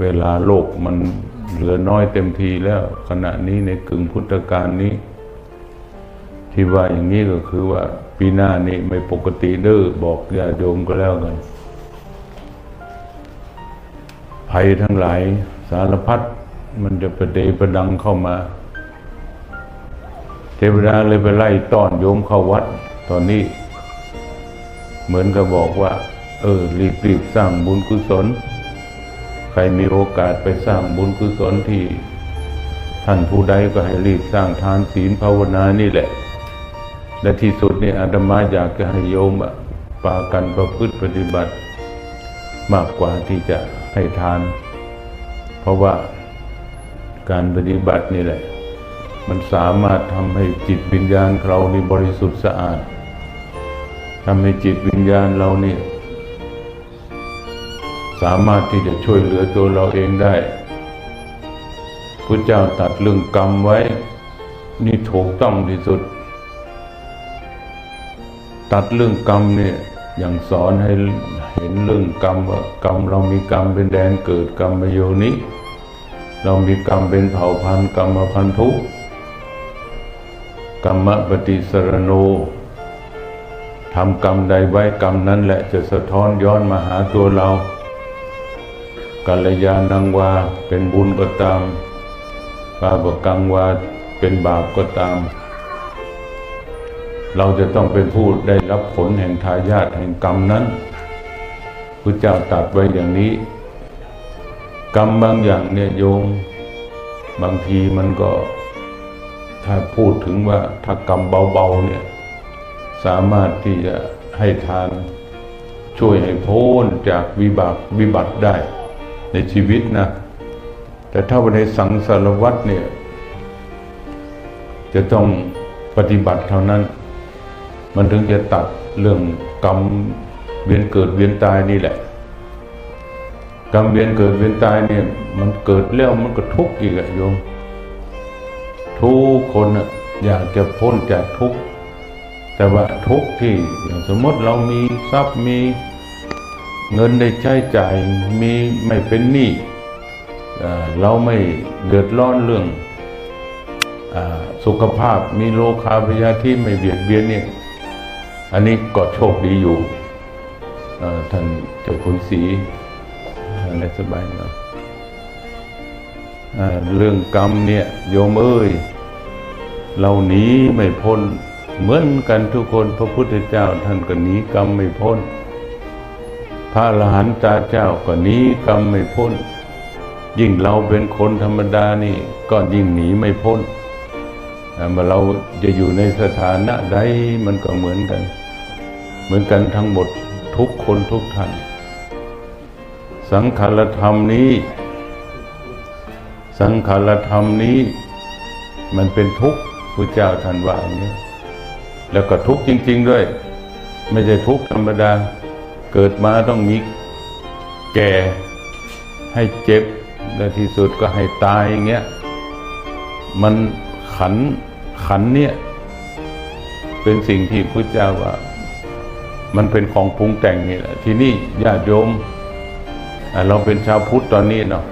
เวลาโลกมันเหลือน้อยเต็มทีแล้ว ขณะนี้ในกึ่งพุทธกาลนี้ ที่ว่าอย่างนี้ก็คือว่า ปีหน้านี้ไม่ปกติเด้อบอกญาติโยมก็แล้วกัน ภัยทั้งหลายสารพัดมันจะประเดประดังเข้ามา เทวดาเลยไปไล่ต้อนโยมเข้าวัด ตอนนี้ เหมือนกับบอกว่า เออรีบรีบสร้างบุญกุศล ใครมีโอกาสไปสร้างบุญกุศลที่ ท่านผู้ใดก็ให้รีบสร้างทานศีลภาวนานี่แหละ และที่สุดนี่อาตมาอยากจะให้โยมปากันประพฤติปฏิบัติ มากกว่าที่จะให้ทาน เพราะว่าการปฏิบัตินี่แหละ มันสามารถทำให้จิตวิญญาณเรานี่บริสุทธิ์สะอาดทำให้จิตวิญญาณเรานี่ สามารถที่จะช่วยเหลือตัวเราเองได้พระเจ้าตัดเรื่องกรรมไว้ นี่ถูกต้องที่สุด ตัดเรื่องกรรมเนี่ยอย่างสอนให้เห็นเรื่องกรรมว่ากรรมเรามีกรรมเป็นแดนเกิดกรรมโยนิเรามีกรรมเป็นเผ่าพันธุ์กรรมพันธุกรรมปฏิสรโนทำกรรมใดไว้กรรมนั้นแหละจะสะท้อนย้อนมาหาตัวเรา กัลยาณังวาเป็นบุญก็ตามบาปกังวาเป็นบาปก็ตาม เราจะต้องเป็นผู้ได้รับผลแห่งทายาทแห่งกรรมนั้นพระเจ้าตรัสไว้อย่างนี้ กรรมบางอย่างเนี่ยโยมบางทีมันก็ ถ้าพูดถึงว่าถ้ากรรมเบาๆเนี่ยสามารถที่จะให้ทานช่วยให้พ้นจากวิบากวิบัติได้ ในชีวิตนะ แต่ถ้าในสังสารวัตรเนี่ย จะต้องปฏิบัติเท่านั้น มันถึงจะตัดเรื่องกรรมเวียนเกิดเวียนตายนี่แหละ กรรมเวียนเกิดเวียนตายเนี่ยมันเกิดแล้วมันก็ทุกข์อีกอะโยมทุกคนอะอยากจะพ้นจากทุกข์แต่ว่าทุกข์ที่อย่างสมมติเรามีทรัพย์มี เงินได้ใช้จ่ายมีไม่เป็นหนี้เราไม่เดือดร้อนเรื่องอสุขภาพมีโรคาพยาธิไม่เบียดเบียนเนี่ยอันนี้ก็โชคดีอยู่ท่านเจ้าคุณศรีท่านได้สบายเนาะอ่าเรื่องกรรมเนี่ยโยมเอ้ยเราหนีไม่พ้น เหมือนกันทุกคนพระพุทธเจ้าท่านก็หนีกรรมไม่พ้น พระอรหันตาเจ้าก็หนีกรรมไม่พ้น ยิ่งเราเป็นคนธรรมดานี่ก็ยิ่งหนีไม่พ้นอ่เมื่อเราจะอยู่ในสถานะใดมันก็เหมือนกัน เหมือนกันทั้งหมดทุกคนทุกท่าน สังขารธรรมนี้ สังขารธรรมนี้ มันเป็นทุกข์พระเจ้าท่านว่าอย่างนี้แล้วก็ทุกข์จริง ๆ ด้วย ไม่ใช่ทุกข์ธรรมดา เกิดมาต้องมีแก่ให้เจ็บและที่สุดก็ให้ตายอย่างเงี้ยมันขันขันเนี่ย เป็นสิ่งที่พระเจ้าว่า มันเป็นของปรุงแต่งนี่แหละที่นี่ญาติโยมเราเป็นชาวพุทธตอนนี้เนาะ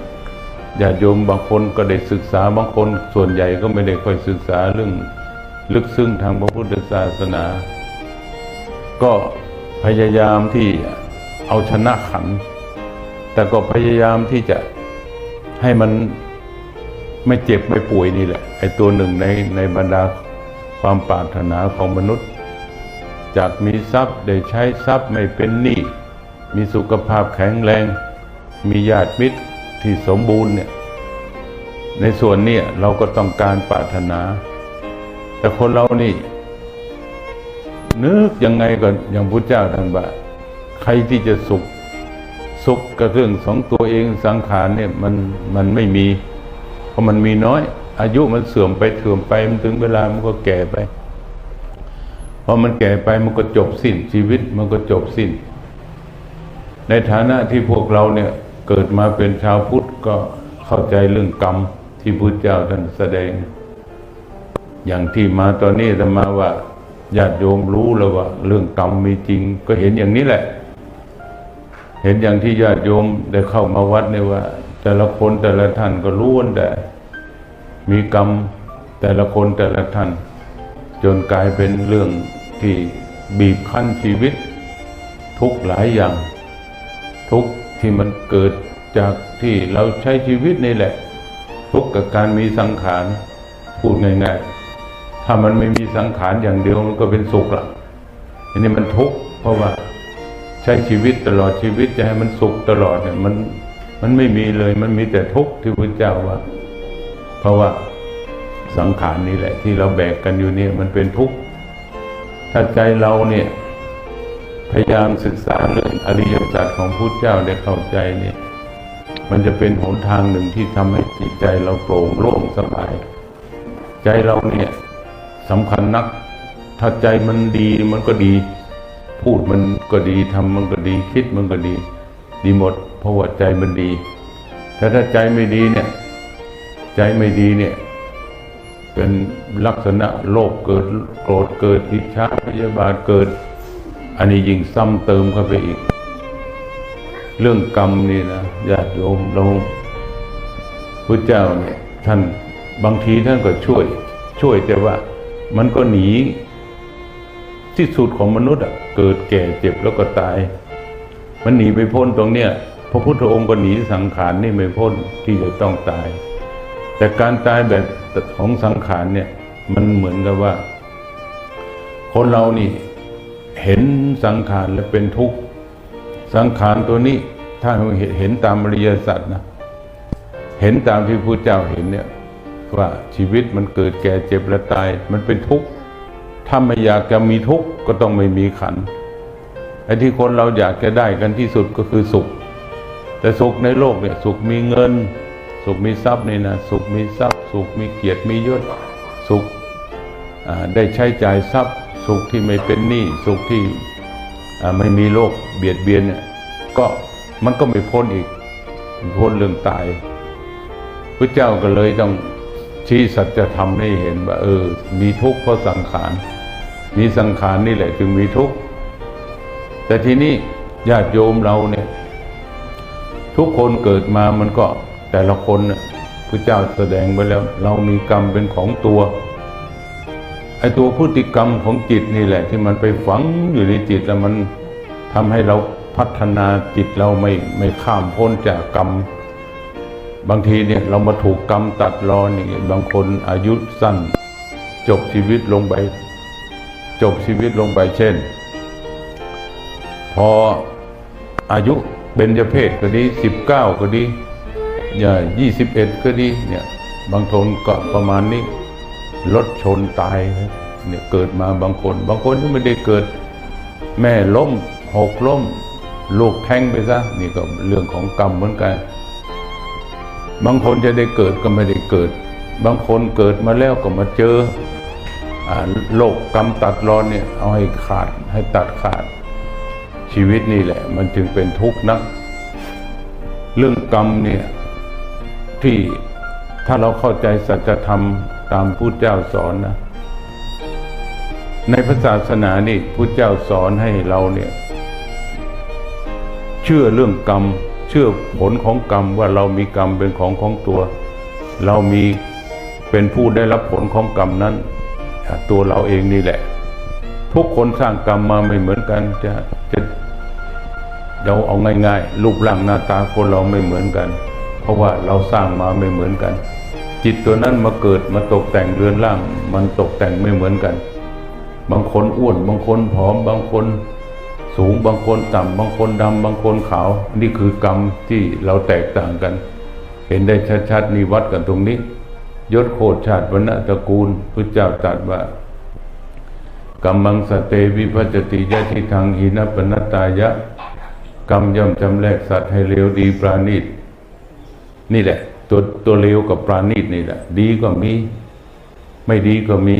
ญาติโยมบางคนก็ได้ศึกษาบางคนส่วนใหญ่ก็ไม่ได้ค่อยศึกษาเรื่องลึกซึ้งทางพระพุทธศาสนา ก็ พยายามที่เอาชนะขัน แต่ก็พยายามที่จะให้มันไม่เจ็บไม่ป่วยนี่แหละ ไอ้ตัวหนึ่งในในบรรดาความปรารถนาของมนุษย์จากมีทรัพย์ได้ใช้ทรัพย์ไม่เป็นหนี้มีสุขภาพแข็งแรง มีญาติมิตรที่สมบูรณ์เนี่ยในส่วนนี้เราก็ต้องการปรารถนา แต่คนเรานี่ นึกยังไงก็อย่างพุทธเจ้าท่านว่าใครที่จะสุขสุขกับเรื่องของตัวเองสังขารเนี่ยมันมันไม่มี เพราะมันมีน้อย อายุมันเสื่อมไปเสื่อมไปมันถึงเวลามันก็แก่ไปพอมันแก่ไปมันก็จบสิ้นชีวิตมันก็จบสิ้น ในฐานะที่พวกเราเนี่ยเกิดมาเป็นชาวพุทธก็เข้าใจเรื่องกรรมที่พุทธเจ้าท่านแสดง อย่างที่มาตอนนี้ธรรมาว่า ญาติโยมรู้แล้วว่า เรื่องกรรมมีจริง ก็เห็นอย่างนี้แหละ เห็นอย่างที่ญาติโยมได้เข้ามาวัดเนี่ยว่า แต่ละคนแต่ละท่านก็ล้วนแต่ มีกรรมแต่ละคนแต่ละท่าน จนกลายเป็นเรื่องที่บีบคั้นชีวิต ทุกหลายอย่าง ทุกที่มันเกิดจากที่เราใช้ชีวิตนี่แหละ ทุกกับการมีสังขารพูดง่ายๆ ถ้ามันไม่มีสังขารอย่างเดียวมันก็เป็นสุขละอันนี้มันทุกข์เพราะว่าใช้ชีวิตตลอดชีวิตจะให้มันสุขตลอดเนี่ยมันมันไม่มีเลย มันมีแต่ทุกข์ที่พระเจ้าว่า เพราะว่าสังขารนี่แหละ ที่เราแบกกันอยู่เนี่ยมันเป็นทุกข์ถ้าใจเราเนี่ย พยายามศึกษาเรื่องอริยสัจของพุทธเจ้าได้เข้าใจเนี่ย มันจะเป็นหนทางหนึ่งที่ทำให้จิตใจเราโปร่งโล่งสบาย ใจเราเนี่ย สำคัญนัก ถ้าใจมันดีมันก็ดี พูดมันก็ดีทำมันก็ดี คิดมันก็ดี ดีหมด เพราะว่าใจมันดี แต่ถ้าใจไม่ดีเนี่ย ใจไม่ดีเนี่ย เป็นลักษณะโลภเกิดโกรธเกิดอิจฉาพยาบาทเกิด อันนี้ยิ่งซ้ำเติมเข้าไปอีก เรื่องกรรมนี่นะญาติโยมเราพระเจ้าเนี่ยท่านบางทีท่านก็ช่วย ช่วยแต่ว่า มันก็หนี ที่สุดของมนุษย์อะ เกิดแก่เจ็บแล้วก็ตาย มันหนีไม่พ้นตรงเนี้ยพระพุทธองค์ก็หนีสังขารนี่ไม่พ้นที่จะต้องตาย แต่การตายแบบของสังขารเนี่ย มันเหมือนกับว่า คนเรานี่เห็นสังขารแล้วเป็นทุกข์ สังขารตัวนี้ถ้าเราเห็นตามอริยสัจนะ เห็นตามที่พระเจ้าเห็นเนี่ย ว่าชีวิตมันเกิดแก่เจ็บและตายมันเป็นทุกข์ถ้าไม่อยากจะมีทุกข์ก็ต้องไม่มีขันไอ้ที่คนเราอยากจะได้กันที่สุดก็คือสุข แต่สุขในโลกเนี่ยสุขมีเงิน สุขมีทรัพย์นี่นะสุขมีทรัพย์ สุขมีเกียรติมียศสุขได้ใช้จ่ายทรัพย์ สุขที่ไม่เป็นหนี้สุขที่ไม่มีโรคเบียดเบียนเนี่ยก็มันก็ไม่พ้นอีกพ้นเรื่องตายพระเจ้าก็เลยต้อง ชี้สัจธรรมให้เห็นว่าเออ มีทุกข์เพราะสังขาร มีสังขารนี่แหละจึงมีทุกข์ แต่ทีนี้ญาติโยมเราเนี่ย ทุกคนเกิดมามันก็แต่ละคนน่ะพระเจ้าแสดงไปแล้ว เรามีกรรมเป็นของตัวไอ้ตัวพฤติกรรมของจิตนี่แหละ ที่มันไปฝังอยู่ในจิตแล้วมันทำให้เราพัฒนาจิตเราไม่ไม่ข้ามพ้นจากกรรม บางทีเนี่ยเรามาถูกกรรมตัดรอนอย่างเงี้ยบางคนอายุสั้น จบชีวิตลงไป จบชีวิตลงไปเช่น พออายุเบญจเพศก็ดีสิบเก้าก็ดีอย่ายี่สิบเอ็ดก็ดีเนี่ยบางคนก็ประมาณนี้รถชนตายเนี่ยเกิดมาบางคน บางคนที่ไม่ได้เกิด แม่ล้มหกล้ม ลูกแทงไปซะนี่ก็เรื่องของกรรมเหมือนกัน บางคนจะได้เกิดก็ไม่ได้เกิด บางคนเกิดมาแล้วก็มาเจออโลกกรรมตัดรอนเนี่ยเอาให้ขาดให้ตัดขาดชีวิตนี่แหละ มันจึงเป็นทุกข์นัก เรื่องกรรมเนี่ยที่ถ้าเราเข้าใจสัจธรรมตามพุทธเจ้าสอนนะ ในพระศาสนานี่พุทธเจ้าสอนให้เราเนี่ย เชื่อเรื่องกรรม เชื่อผลของกรรมว่าเรามีกรรมเป็นของของตัว เรามีเป็นผู้ได้รับผลของกรรมนั้น ตัวเราเองนี่แหละ ทุกคนสร้างกรรมมาไม่เหมือนกันจะจะเราเอาง่ายๆรูปร่างหน้าตาคนเราไม่เหมือนกัน เพราะว่าเราสร้างมาไม่เหมือนกัน จิตตัวนั้นมาเกิดมาตกแต่งเรือนร่าง มันตกแต่งไม่เหมือนกัน บางคนอ้วนบางคนผอมบางคน สูงบางคนต่ำบางคนดำบางคนขาว นี่คือกรรมที่เราแตกต่างกัน เห็นได้ชัดๆนี่วัดกันตรงนี้ ยศโคตรชาติวรรณตระกูลพระเจ้าตรัสว่ากรรมังสเตวิพัจติยะทิทางหินปนตตายะ กรรมย่อมจำแลกสัตว์ให้เลวดีปราณีตนี่แหละ ตัวตัวเลวกับปราณีตนี่แหละ ดีก็มี ไม่ดีก็มี